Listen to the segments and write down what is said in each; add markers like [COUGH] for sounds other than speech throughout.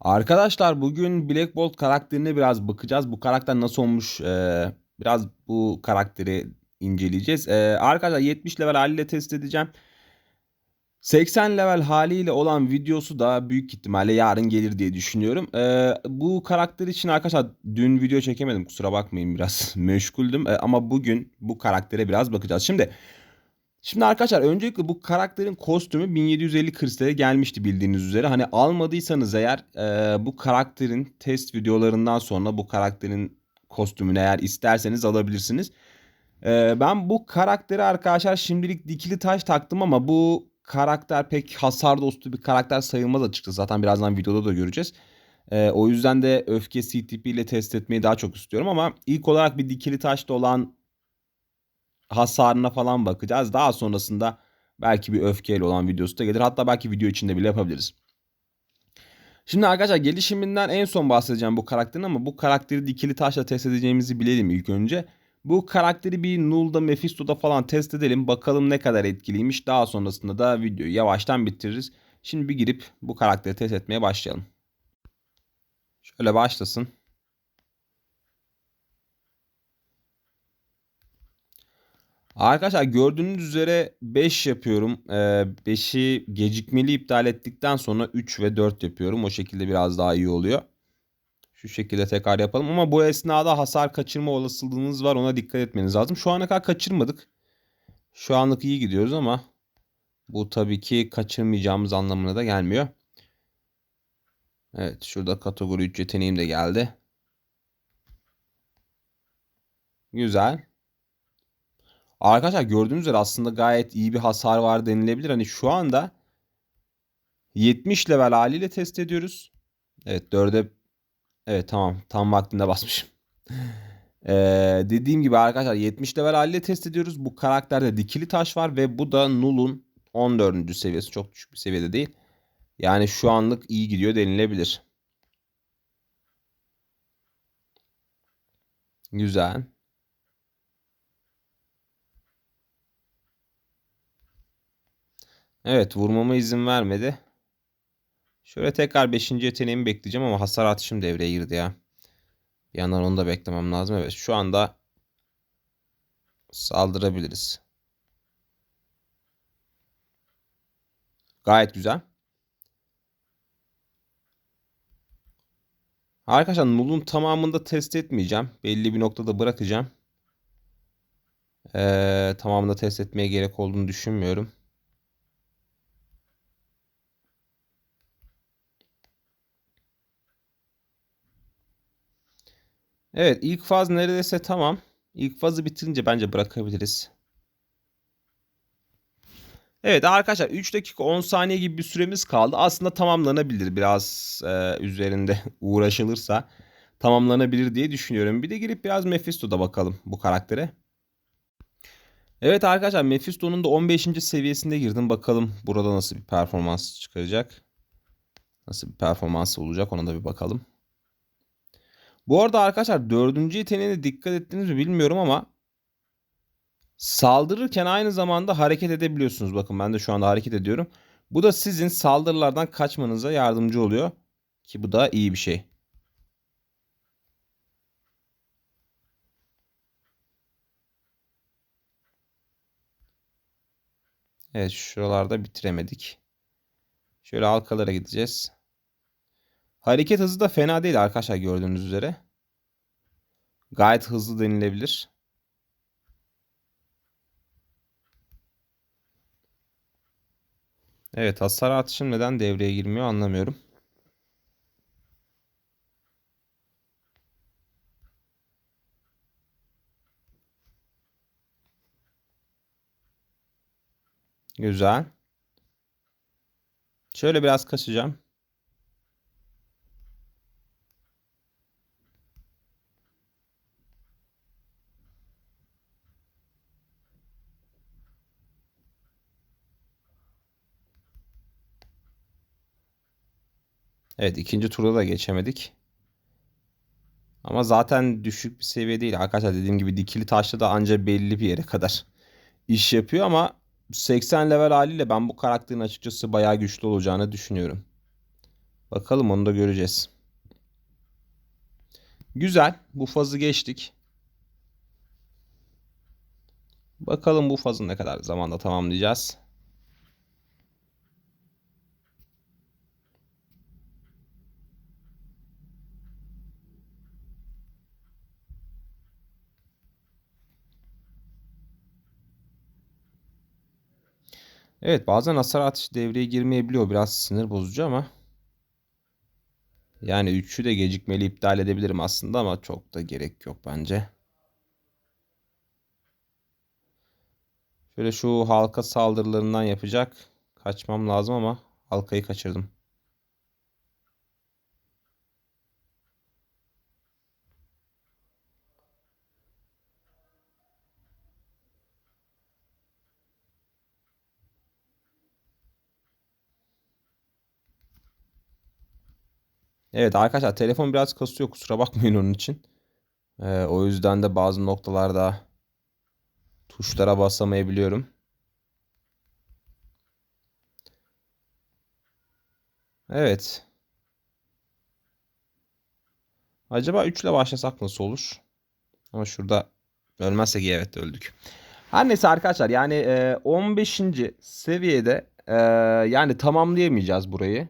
Arkadaşlar bugün Black Bolt karakterine biraz bakacağız. Bu karakter nasıl olmuş? Biraz bu karakteri inceleyeceğiz. Arkadaşlar 70 level haliyle test edeceğim. 80 level haliyle olan videosu da büyük ihtimalle yarın gelir diye düşünüyorum. Bu karakter için arkadaşlar dün video çekemedim kusura bakmayın biraz [LAUGHS] meşguldüm. Ama bugün bu karaktere biraz bakacağız. Şimdi Şimdi arkadaşlar öncelikle bu karakterin kostümü 1750 kristale gelmişti bildiğiniz üzere. Hani almadıysanız eğer e, bu karakterin test videolarından sonra bu karakterin kostümünü eğer isterseniz alabilirsiniz. E, ben bu karakteri arkadaşlar şimdilik dikili taş taktım ama bu karakter pek hasar dostu bir karakter sayılmaz açıkçası. Zaten birazdan videoda da göreceğiz. E, o yüzden de öfke CTP ile test etmeyi daha çok istiyorum ama ilk olarak bir dikili taşta olan hasarına falan bakacağız. Daha sonrasında belki bir öfkeyle olan videosu da gelir. Hatta belki video içinde bile yapabiliriz. Şimdi arkadaşlar gelişiminden en son bahsedeceğim bu karakterin ama bu karakteri dikili taşla test edeceğimizi bilelim ilk önce. Bu karakteri bir Null'da, Mephisto'da falan test edelim. Bakalım ne kadar etkiliymiş. Daha sonrasında da videoyu yavaştan bitiririz. Şimdi bir girip bu karakteri test etmeye başlayalım. Şöyle başlasın. Arkadaşlar gördüğünüz üzere 5 yapıyorum. 5'i ee, gecikmeli iptal ettikten sonra 3 ve 4 yapıyorum. O şekilde biraz daha iyi oluyor. Şu şekilde tekrar yapalım. Ama bu esnada hasar kaçırma olasılığınız var. Ona dikkat etmeniz lazım. Şu ana kadar kaçırmadık. Şu anlık iyi gidiyoruz ama bu tabii ki kaçırmayacağımız anlamına da gelmiyor. Evet şurada kategori 3 yeteneğim de geldi. Güzel. Arkadaşlar gördüğünüz üzere aslında gayet iyi bir hasar var denilebilir. Hani şu anda 70 level haliyle test ediyoruz. Evet 4'e evet tamam tam vaktinde basmışım. [LAUGHS] Ee, dediğim gibi arkadaşlar 70 level haliyle test ediyoruz. Bu karakterde dikili taş var ve bu da Null'un 14. seviyesi. Çok düşük bir seviyede değil. Yani şu anlık iyi gidiyor denilebilir. Güzel. Evet vurmama izin vermedi. Şöyle tekrar 5. yeteneğimi bekleyeceğim ama hasar atışım devreye girdi ya. Bir yandan onu da beklemem lazım. Evet şu anda saldırabiliriz. Gayet güzel. Arkadaşlar null'un tamamında test etmeyeceğim. Belli bir noktada bırakacağım. Ee, tamamında test etmeye gerek olduğunu düşünmüyorum. Evet ilk faz neredeyse tamam. İlk fazı bitirince bence bırakabiliriz. Evet arkadaşlar 3 dakika 10 saniye gibi bir süremiz kaldı. Aslında tamamlanabilir biraz e, üzerinde [LAUGHS] uğraşılırsa tamamlanabilir diye düşünüyorum. Bir de girip biraz Mephisto'da bakalım bu karaktere. Evet arkadaşlar Mephisto'nun da 15. seviyesinde girdim. Bakalım burada nasıl bir performans çıkaracak. Nasıl bir performans olacak ona da bir bakalım. Bu arada arkadaşlar dördüncü yeteneğine dikkat ettiniz mi bilmiyorum ama saldırırken aynı zamanda hareket edebiliyorsunuz. Bakın ben de şu anda hareket ediyorum. Bu da sizin saldırılardan kaçmanıza yardımcı oluyor. Ki bu da iyi bir şey. Evet şuralarda bitiremedik. Şöyle halkalara gideceğiz. Hareket hızı da fena değil arkadaşlar gördüğünüz üzere. Gayet hızlı denilebilir. Evet hasar atışım neden devreye girmiyor anlamıyorum. Güzel. Şöyle biraz kaçacağım. Evet ikinci turda da geçemedik. Ama zaten düşük bir seviye değil. Arkadaşlar dediğim gibi dikili taşlı da anca belli bir yere kadar iş yapıyor ama 80 level haliyle ben bu karakterin açıkçası bayağı güçlü olacağını düşünüyorum. Bakalım onu da göreceğiz. Güzel. Bu fazı geçtik. Bakalım bu fazı ne kadar zamanda tamamlayacağız. Evet bazen hasar atışı devreye girmeyebiliyor. Biraz sinir bozucu ama. Yani 3'ü de gecikmeli iptal edebilirim aslında ama çok da gerek yok bence. Şöyle şu halka saldırılarından yapacak. Kaçmam lazım ama halkayı kaçırdım. Evet arkadaşlar telefon biraz kasıyor kusura bakmayın onun için. Ee, o yüzden de bazı noktalarda tuşlara basamayabiliyorum. Evet. Acaba 3 ile başlasak nasıl olur? Ama şurada ölmezsek iyi evet öldük. Her neyse arkadaşlar yani e, 15. seviyede e, yani tamamlayamayacağız burayı.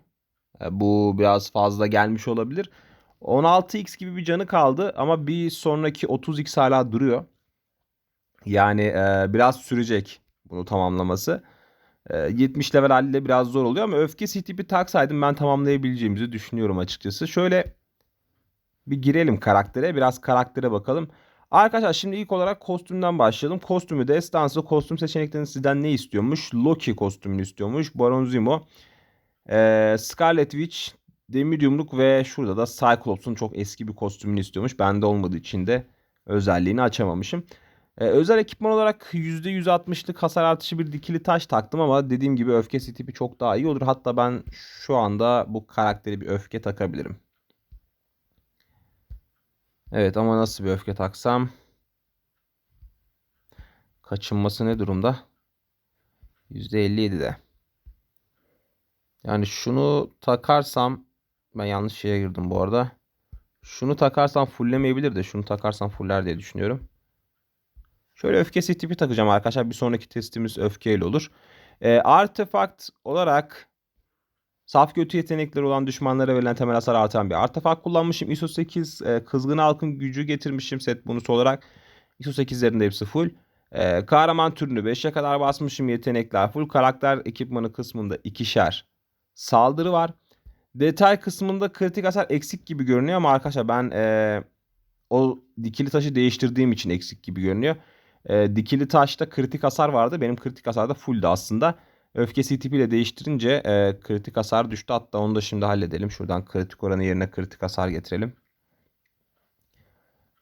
E, bu biraz fazla gelmiş olabilir. 16x gibi bir canı kaldı ama bir sonraki 30x hala duruyor. Yani e, biraz sürecek bunu tamamlaması. E, 70 level haliyle biraz zor oluyor ama öfke tipi taksaydım ben tamamlayabileceğimizi düşünüyorum açıkçası. Şöyle bir girelim karaktere. Biraz karaktere bakalım. Arkadaşlar şimdi ilk olarak kostümden başlayalım. Kostümü destansı kostüm seçeneklerini sizden ne istiyormuş? Loki kostümünü istiyormuş. Baron Zemo. Ee, Scarlet Witch, Demir Yumruk ve şurada da Cyclops'un çok eski bir kostümünü istiyormuş. Bende olmadığı için de özelliğini açamamışım. Ee, özel ekipman olarak %160'lık hasar artışı bir dikili taş taktım ama dediğim gibi öfke tipi çok daha iyi olur. Hatta ben şu anda bu karakteri bir öfke takabilirim. Evet ama nasıl bir öfke taksam? Kaçınması ne durumda? %57'de. Yani şunu takarsam ben yanlış şeye girdim bu arada. Şunu takarsam fulllemeyebilir de şunu takarsam fuller diye düşünüyorum. Şöyle öfkesi tipi takacağım arkadaşlar. Bir sonraki testimiz öfkeyle olur. E, artefakt olarak saf kötü yetenekleri olan düşmanlara verilen temel hasar artan bir artefakt kullanmışım. ISO 8 e, kızgın halkın gücü getirmişim set bonusu olarak. ISO 8'lerin de hepsi full. E, kahraman türünü 5'e kadar basmışım yetenekler full. Karakter ekipmanı kısmında ikişer saldırı var. Detay kısmında kritik hasar eksik gibi görünüyor ama arkadaşlar ben e, o dikili taşı değiştirdiğim için eksik gibi görünüyor. E, dikili taşta kritik hasar vardı. Benim kritik hasar da fulldü aslında. Öfke CTP ile değiştirince e, kritik hasar düştü. Hatta onu da şimdi halledelim. Şuradan kritik oranı yerine kritik hasar getirelim.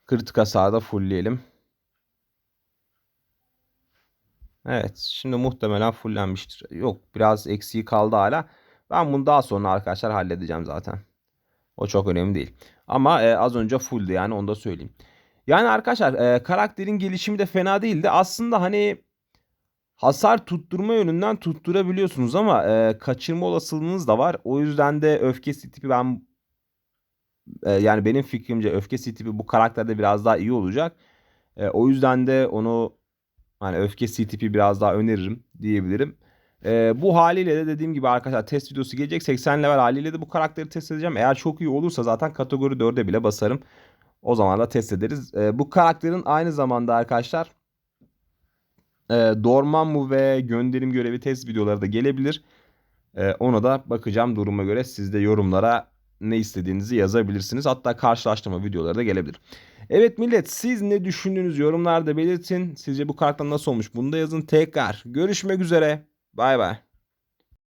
Kritik hasarı da fullleyelim. Evet şimdi muhtemelen fullenmiştir. Yok biraz eksiği kaldı hala. Ben bunu daha sonra arkadaşlar halledeceğim zaten. O çok önemli değil. Ama e, az önce fulldü yani onu da söyleyeyim. Yani arkadaşlar e, karakterin gelişimi de fena değildi. Aslında hani hasar tutturma yönünden tutturabiliyorsunuz ama e, kaçırma olasılığınız da var. O yüzden de öfke tipi ben e, yani benim fikrimce öfke tipi bu karakterde biraz daha iyi olacak. E, o yüzden de onu hani öfke tipi biraz daha öneririm diyebilirim. Ee, bu haliyle de dediğim gibi arkadaşlar test videosu gelecek. 80 level haliyle de bu karakteri test edeceğim. Eğer çok iyi olursa zaten kategori 4'e bile basarım. O zaman da test ederiz. Ee, bu karakterin aynı zamanda arkadaşlar e, Dormammu ve gönderim görevi test videoları da gelebilir. E, ona da bakacağım duruma göre. Siz de yorumlara ne istediğinizi yazabilirsiniz. Hatta karşılaştırma videoları da gelebilir. Evet millet siz ne düşündüğünüz yorumlarda belirtin. Sizce bu karakter nasıl olmuş bunu da yazın. Tekrar görüşmek üzere. Bay bay.